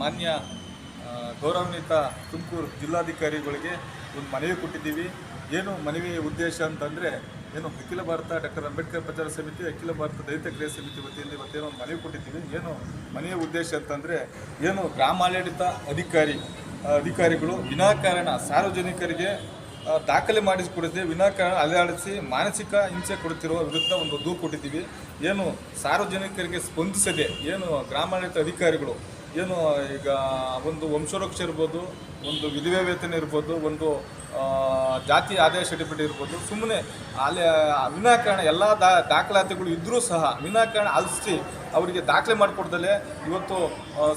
ಮಾನ್ಯ ಆ, ಗೌರವಾನ್ವಿತ ತುಮಕೂರು ಜಿಲ್ಲಾಧಿಕಾರಿಗಳಿಗೆ ಒಂದು ಮನವಿ ಕೊಟ್ಟಿದ್ದೀವಿ. ಏನು ಮನವಿ ಉದ್ದೇಶ ಅಂತಂದರೆ ಏನು ಅಖಿಲ ಭಾರತ ಡಾಕ್ಟರ್ ಅಂಬೇಡ್ಕರ್ ಪ್ರಚಾರ ಸಮಿತಿ ಅಖಿಲ ಭಾರತ ದಲಿತ ಕ್ರಿಯಾ ಸಮಿತಿ ವತಿಯಿಂದ ಇವತ್ತೇನೋ ಒಂದು ಮನವಿ ಕೊಟ್ಟಿದ್ದೀವಿ. ಏನು ಮನೆಯ ಉದ್ದೇಶ ಅಂತಂದರೆ ಏನು ಗ್ರಾಮಾಡಳಿತ ಅಧಿಕಾರಿ ಅಧಿಕಾರಿಗಳು ವಿನಾಕಾರಣ ಸಾರ್ವಜನಿಕರಿಗೆ ದಾಖಲೆ ಮಾಡಿಸಿಕೊಡದೆ ವಿನಾಕಾರಣ ಅಲೆಯಾಡಿಸಿ ಮಾನಸಿಕ ಹಿಂಸೆ ಕೊಡುತ್ತಿರುವ ವಿರುದ್ಧ ಒಂದು ದೂರು ಕೊಟ್ಟಿದ್ದೀವಿ. ಏನು ಸಾರ್ವಜನಿಕರಿಗೆ ಸ್ಪಂದಿಸದೆ, ಏನು ಗ್ರಾಮಾಡಳಿತ ಅಧಿಕಾರಿಗಳು, ಏನು ಈಗ ಒಂದು ವಂಶವೃಕ್ಷ ಇರ್ಬೋದು, ಒಂದು ವಿಧವೆ ವೇತನ ಇರ್ಬೋದು, ಒಂದು ಜಾತಿ ಆದಾಯ ಸರ್ಟಿಫಿಕೇಟ್ ಇರ್ಬೋದು ಸುಮ್ಮನೆ ಅಲ್ಲಿ ವಿನಾಕಾರಣ ಎಲ್ಲ ದಾ, ದಾಖಲಾತಿಗಳು ಇದ್ದರೂ ಸಹ ವಿನಾಕಾರಣ ಅಲ್ಸಿ ಅವರಿಗೆ ದಾಖಲೆ ಮಾಡಿಕೊಡ್ದಲೆ ಇವತ್ತು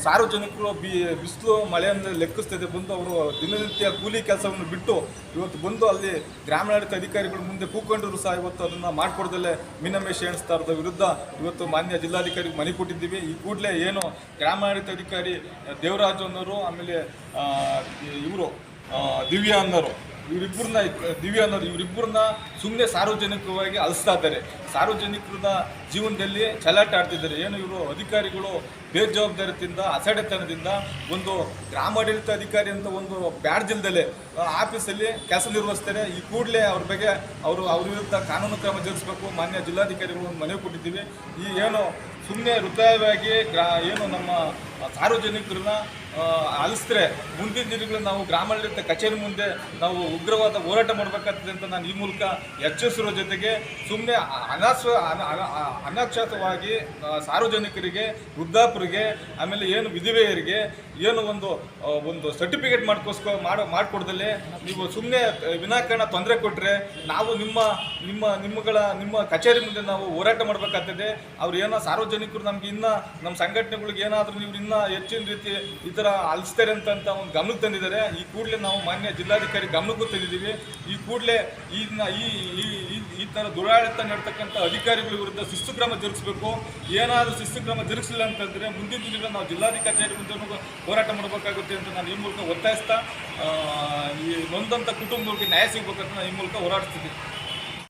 ಸಾರ್ವಜನಿಕರು ಬಿ, ಬಿಸಿಲು ಮಳೆಯನ್ನು ಲೆಕ್ಕಿಸ್ತಿದೆ, ಬಂದು ಅವರು ದಿನನಿತ್ಯ ಕೂಲಿ ಕೆಲಸವನ್ನು ಬಿಟ್ಟು ಇವತ್ತು ಬಂದು ಅಲ್ಲಿ ಗ್ರಾಮೀಣಾಡಳಿತ ಅಧಿಕಾರಿಗಳು ಮುಂದೆ ಕೂಕೊಂಡರು ಸಹ ಇವತ್ತು ಅದನ್ನು ಮಾಡಿಕೊಡ್ದಲೆ ಮೀನಮೇಷ ಎಣಿಸ್ತಾರದ ವಿರುದ್ಧ ಇವತ್ತು ಮಾನ್ಯ ಜಿಲ್ಲಾಧಿಕಾರಿಗೆ ಮನೆ ಕೊಟ್ಟಿದ್ದೀವಿ. ಈ ಕೂಡಲೇ ಏನು ಗ್ರಾಮಾಡಳಿತ ಅಧಿಕಾರಿ ದೇವರಾಜ್ ಅನ್ನೋರು, ಆಮೇಲೆ ಇವರು ದಿವ್ಯಾ ಅನ್ನೋರು ಇವರಿಬ್ಬರನ್ನ, ದಿವ್ಯ ಅನ್ನೋರು ಇವರಿಬ್ಬರನ್ನ ಸುಮ್ಮನೆ ಸಾರ್ವಜನಿಕವಾಗಿ ಅಲಿಸ್ತಾ ಇದ್ದಾರೆ. ಸಾರ್ವಜನಿಕರ ಜೀವನದಲ್ಲಿ ಚಲಾಟ ಆಡ್ತಿದ್ದಾರೆ. ಏನು ಇವರು ಅಧಿಕಾರಿಗಳು ಬೇಜವಾಬ್ದಾರಿಯಿಂದ ಅಸಡೆತನದಿಂದ ಒಂದು ಗ್ರಾಮಾಡಳಿತ ಅಧಿಕಾರಿ ಅಂತ ಒಂದು ಬ್ಯಾಡ್ಜ್ ಇಲ್ದಲೆ ಆಫೀಸಲ್ಲಿ ಕೆಲಸ ನಿರ್ವಹಿಸ್ತಾರೆ. ಈ ಕೂಡಲೇ ಅವ್ರ ಬಗ್ಗೆ ಅವರು ಅವ್ರ ವಿರುದ್ಧ ಕಾನೂನು ಕ್ರಮ ಜರುಗಿಸಬೇಕು. ಮಾನ್ಯ ಜಿಲ್ಲಾಧಿಕಾರಿಗಳು ಒಂದು ಮನವಿ ಕೊಟ್ಟಿದ್ದೀವಿ. ಈ ಏನು ಸುಮ್ಮನೆ ಹೃದಯವಾಗಿ ಗ್ರಾ ಏನು ನಮ್ಮ ಸಾರ್ವಜನಿಕರನ್ನ ಅಲಿಸಿದ್ರೆ ಮುಂದಿನ ದಿನಗಳಲ್ಲಿ ನಾವು ಗ್ರಾಮಾಡಳಿತ ಕಚೇರಿ ಮುಂದೆ ನಾವು ಉಗ್ರವಾದ ಹೋರಾಟ ಮಾಡಬೇಕಾಗ್ತದೆ ಅಂತ ನಾನು ಈ ಮೂಲಕ ಎಚ್ಚರಿಸಿರೋ ಜೊತೆಗೆ ಸುಮ್ಮನೆ ಅನಾಶ್ವ ಅನ- ಅನ- ಅನಕ್ಷತವಾಗಿ ಸಾರ್ವಜನಿಕರಿಗೆ ವೃದ್ಧಾಪರಿಗೆ ಆಮೇಲೆ ಏನು ವಿಧವೆಯರಿಗೆ ಏನು ಒಂದು ಒಂದು ಸರ್ಟಿಫಿಕೇಟ್ ಮಾಡ್ಕೋಸ್ಕರ ಮಾಡೋ, ಮಾಡಿಕೊಡ್ದಲ್ಲೇ ನೀವು ಸುಮ್ಮನೆ ವಿನಾಕಾರಣ ತೊಂದರೆ ಕೊಟ್ಟರೆ ನಾವು ನಿಮ್ಮ ನಿಮ್ಮ, ನಿಮ್ಮಗಳ, ನಿಮ್ಮ ಕಚೇರಿ ಮುಂದೆ ನಾವು ಹೋರಾಟ ಮಾಡಬೇಕಾಗ್ತದೆ. ಅವ್ರು ಏನೋ ಸಾರ್ವಜನಿಕರು ನಮ್ಗೆ ಇನ್ನೂ, ನಮ್ಮ ಸಂಘಟನೆಗಳಿಗೆ ಏನಾದರೂ ನೀವು ಇನ್ನೂ ಹೆಚ್ಚಿನ ರೀತಿ ಈ ಥರ ಅಲಿಸ್ತಾರೆ ಅಂತ ಒಂದು ಗಮನಕ್ಕೆ ತಂದಿದ್ದಾರೆ. ಈ ಕೂಡಲೇ ನಾವು ಮಾನ್ಯ ಜಿಲ್ಲಾಧಿಕಾರಿ ಗಮನಕ್ಕೂ ತಂದಿದ್ದೀವಿ. ಈ ಕೂಡಲೇ ಇದನ್ನ ಈ, ಈ- ಥರ ದುರಾಡಳಿತ ನಡ್ತಕ್ಕಂಥ ಅಧಿಕಾರಿಗಳ ವಿರುದ್ಧ ಶಿಸ್ತು ಕ್ರಮ ಜರುಗಿಸಬೇಕು. ಏನಾದರೂ ಶಿಸ್ತು ಕ್ರಮ ಜರುಗಿಸಲಿಲ್ಲ ಅಂತಂದರೆ ಮುಂದಿನ ದಿನಗಳಲ್ಲಿ ನಾವು ಜಿಲ್ಲಾಧಿಕಾರಿ ಮುಂದೆ ಹೋರಾಟ ಮಾಡಬೇಕಾಗುತ್ತೆ ಅಂತ ನಾನು ಈ ಮೂಲಕ ಒತ್ತಾಯಿಸ್ತಾ ಈ ನೊಂದಂಥ ಕುಟುಂಬಗಳಿಗೆ ನ್ಯಾಯ ಸಿಗಬೇಕಂತ ನಾನು ಈ ಮೂಲಕ ಹೋರಾಡ್ತಿದ್ದೀನಿ